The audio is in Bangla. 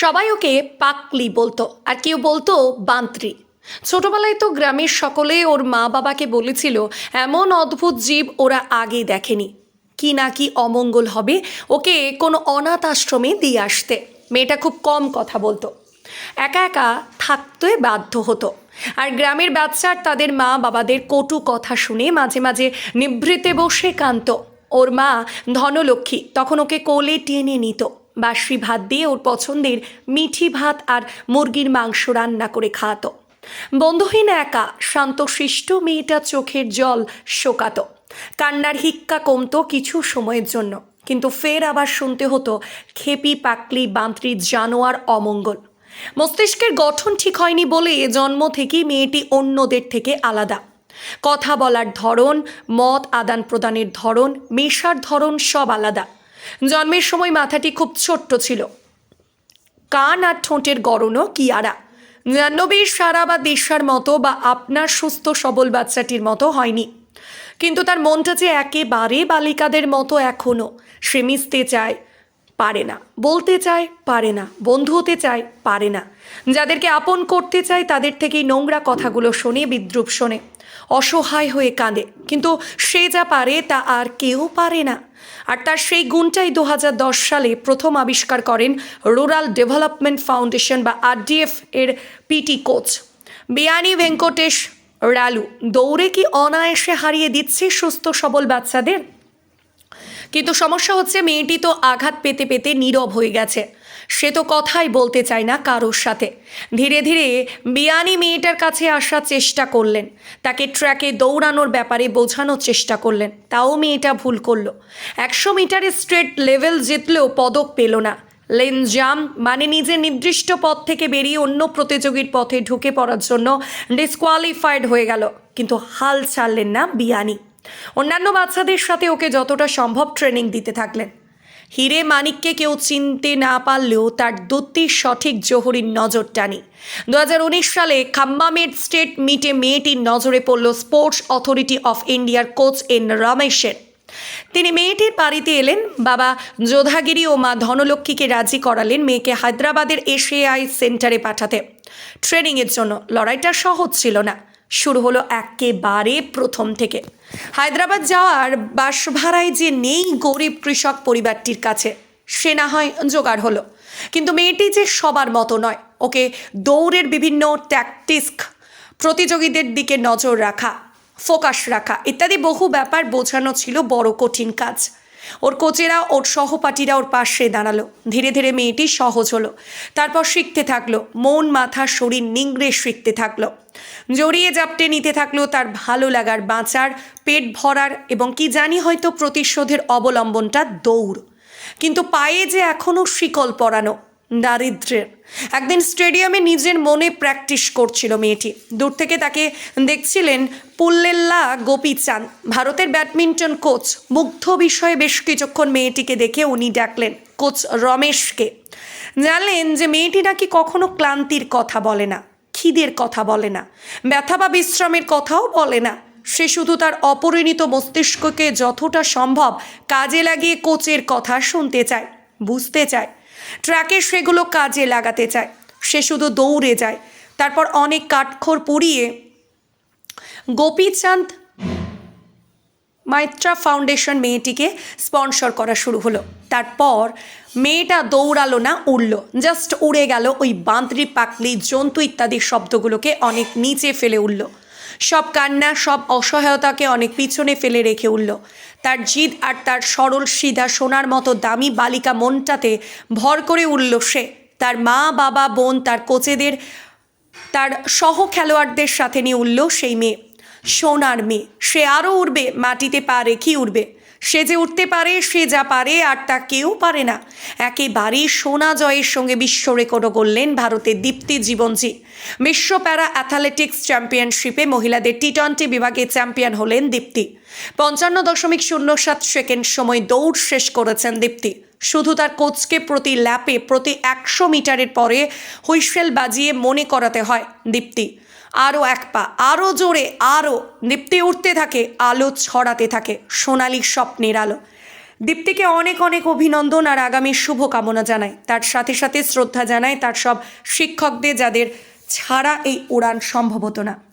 সবাই ওকে পাকলি বলতো, আর কেউ বলতো বান্ত্রি। ছোটবেলায় তো গ্রামের সকলে ওর মা বাবাকে বলেছিল, এমন অদ্ভুত জীব ওরা আগে দেখেনি। কি না কি অমঙ্গল হবে ওকে কোনো অনাথ আশ্রমে দিয়ে আসতে। মেয়েটা খুব কম কথা বলতো। একা একা থাকতে বাধ্য হতো। আর গ্রামের বাচ্চার তাদের মা বাবাদের কটু কথা শুনে মাঝে মাঝে নিভৃতে বসে কান্ত ওর মা ধনলক্ষ্মী তখন ওকে কোলে টেনে নিত। বাসি ভাত দিয়ে ওর পছন্দের মিঠি ভাত আর মুরগির মাংস রান্না করে খাওয়াতো। বন্ধুহীন একা শান্তশিষ্ট মেয়েটা চোখের জল শোকাতো। কান্নার হিক্কা কমতো কিছু সময়ের জন্য, কিন্তু ফের আবার শুনতে হতো খেপি পাকলি বান্ত্রি জানোয়ার অমঙ্গল। মস্তিষ্কের গঠন ঠিক হয়নি বলে জন্ম থেকেই মেয়েটি অন্যদের থেকে আলাদা। কথা বলার ধরন, মত আদান প্রদানের ধরন, মেশার ধরন সব আলাদা। জন্মের সময় মাথাটি খুব ছোট্ট ছিল। কান আর ঠোঁটের গড়নও কিয়ারা। জাহ্নবীর সারা বা দেশার মতো বা আপনার সুস্থ সবল বাচ্চাটির মতো হয়নি। কিন্তু তার মনটা যে একেবারে বালিকাদের মতো এখনও সে মিশতে চায়, পারে না। বলতে চায়, পারে না। বন্ধু হতে চায়, পারে না। যাদেরকে আপন করতে চায়, তাদের থেকেই নোংরা কথাগুলো শোনে, বিদ্রুপ শোনে। অসহায় হয়ে কাঁদে। কিন্তু সে যা পারে তা আর কেউ পারে না। আর তার সেই গুণটাই দু হাজার দশ সালে প্রথম আবিষ্কার করেন রুরাল ডেভেলপমেন্ট ফাউন্ডেশন বা আরডিএফ এর পিটি কোচ। বিয়ানি ভেঙ্কটেশ রালু, দৌড়ে কি অনায়াসে হারিয়ে দিচ্ছে সুস্থ সবল বাচ্চাদের? কিন্তু সমস্যা হচ্ছে মেয়েটি তো আঘাত পেতে পেতে নীরব হয়ে গেছে। সে তো কথাই বলতে চায় না কারোর সাথে। ধীরে ধীরে বিয়ানি মেয়েটার কাছে আসার চেষ্টা করলেন। তাকে ট্র্যাকে দৌড়ানোর ব্যাপারে বোঝানোর চেষ্টা করলেন। তাও মেয়েটা ভুল করল। একশো মিটারে স্ট্রেট লেভেল জিতলেও পদক পেল না। লেন জাম মানে নিজের নির্দিষ্ট পথ থেকে বেরিয়ে অন্য প্রতিযোগীর পথে ঢুকে পড়ার জন্য ডিসকোয়ালিফাইড হয়ে গেল। কিন্তু হাল ছাড়লেন না বিয়ানি অন্যান্য বাচ্চাদের সাথে ওকে যতটা সম্ভব ট্রেনিং দিতে থাকলেন। হিরে মানিককে কেউ চিনতে না পারলেও তার দুটির সঠিক জহরির নজর টানি। দু হাজার উনিশ সালে খাম্বামের স্টেট মিটে মেয়েটির নজরে পড়ল স্পোর্টস অথরিটি অফ ইন্ডিয়ার কোচ এন রমেশের। তিনি মেয়েটির বাড়িতে এলেন, বাবা যোধাগিরি ও মা ধনলক্ষ্মীকে রাজি করালেন মেয়েকে হায়দ্রাবাদের এশিয়াই সেন্টারে পাঠাতে। ট্রেনিংয়ের জন্য লড়াইটা সহজ ছিল না। শুরু হলো একেবারে প্রথম থেকে। হায়দ্রাবাদ যাওয়ার বাস ভাড়ায় যে নেই গরিব কৃষক পরিবারটির কাছে, সে না হয় জোগাড় হলো। কিন্তু মেয়েটি যে সবার মতো নয়, ওকে দৌড়ের বিভিন্ন ট্যাকটিস্ক প্রতিযোগীদের দিকে নজর রাখা ফোকাস রাখা ইত্যাদি বহু ব্যাপার বোঝানো ছিল বড় কঠিন কাজ। ওর কোচেরা, ওর সহপাঠীরা ওর পাশে দাঁড়াল। ধীরে ধীরে মেয়েটি সহজ হলো। তারপর শিখতে থাকল। মন, মাথা, শরীর নিংড়ে শিখতে থাকল। জড়িয়ে জাপটে নিতে থাকল তার ভালো লাগার বাঁচার, পেট ভরার এবং কি জানি হয়তো প্রতিশোধের অবলম্বনটা দৌড়। কিন্তু পায়ে যে এখনও শিকল পরানো দারিদ্র্যের একদিন স্টেডিয়ামে নিজের মনে প্র্যাকটিস করছিল মেয়েটি। দূর থেকে তাকে দেখছিলেন পুল্লেল্লা গোপীচাঁদ, ভারতের ব্যাডমিন্টন কোচ। মুগ্ধ বিষয়ে বেশ কিছুক্ষণ মেয়েটিকে দেখে উনি ডাকলেন, কোচ রমেশকে। জানলেন যে মেয়েটি নাকি কখনো ক্লান্তির কথা বলে না, খিদের কথা বলে না, ব্যথা বা বিশ্রামের কথাও বলে না। সে শুধু তার অপরিণত মস্তিষ্ককে যতটা সম্ভব কাজে লাগিয়ে কোচের কথা শুনতে চায়। বুঝতে চায়। ট্র্যাকে সেগুলো কাজে লাগাতে চায়। সে শুধু দৌড়ে যায়। তারপর অনেক কাঠখোর পুড়িয়ে গোপীচাঁদ মাইত্রা ফাউন্ডেশন মেয়েটিকে স্পন্সর করা শুরু হলো। তারপর মেয়েটা দৌড়ালো না, উড়লো। জাস্ট উড়ে গেল ওই বাঁদরি পাকলি জন্তু ইত্যাদি শব্দগুলোকে অনেক নিচে ফেলে উঠল সব কান্না, সব অসহায়তাকে অনেক পিছনে ফেলে রেখে উঠল। তার জিদ আর তার সরল সিধা সোনার মতো দামি বালিকা মনটাতে ভর করে উঠল সে। তার মা, বাবা, বোন, তার কোচেদের, তার সহ খেলোয়াড়দের সাথে নিয়ে উঠল সেই মেয়ে। সোনার মেয়ে। সে আরও উঠবে মাটিতে পা রেখেই উঠবে সে যে উঠতে পারে, সে যা পারে আর তা কেউ পারে না। একেবারে সোনা জয়ের সঙ্গে বিশ্ব রেকর্ডও করলেন ভারতের দীপ্তি জীবনজি। বিশ্ব প্যারা অ্যাথলেটিক্স চ্যাম্পিয়নশিপে মহিলাদের টি টোয়েন্টি বিভাগে চ্যাম্পিয়ন হলেন দীপ্তি। পঞ্চান্ন দশমিক শূন্য সাত সেকেন্ড সময় দৌড় শেষ করেছেন দীপ্তি। শুধু তার কোচকে প্রতি ল্যাপে প্রতি একশো মিটারের পরে হুইসেল বাজিয়ে মনে করাতে হয় দীপ্তি। আরও এক পা, আরও জোরে, আরও দীপ্তি উঠতে থাকে, আলো ছড়াতে থাকে সোনালি স্বপ্নের আলো। দীপ্তিকে অনেক অনেক অভিনন্দন আর আগামী শুভকামনা জানায় তার সাথে সাথে শ্রদ্ধা জানায় তার সব শিক্ষকদের যাদের ছাড়া এই উড়ান সম্ভব হতো না।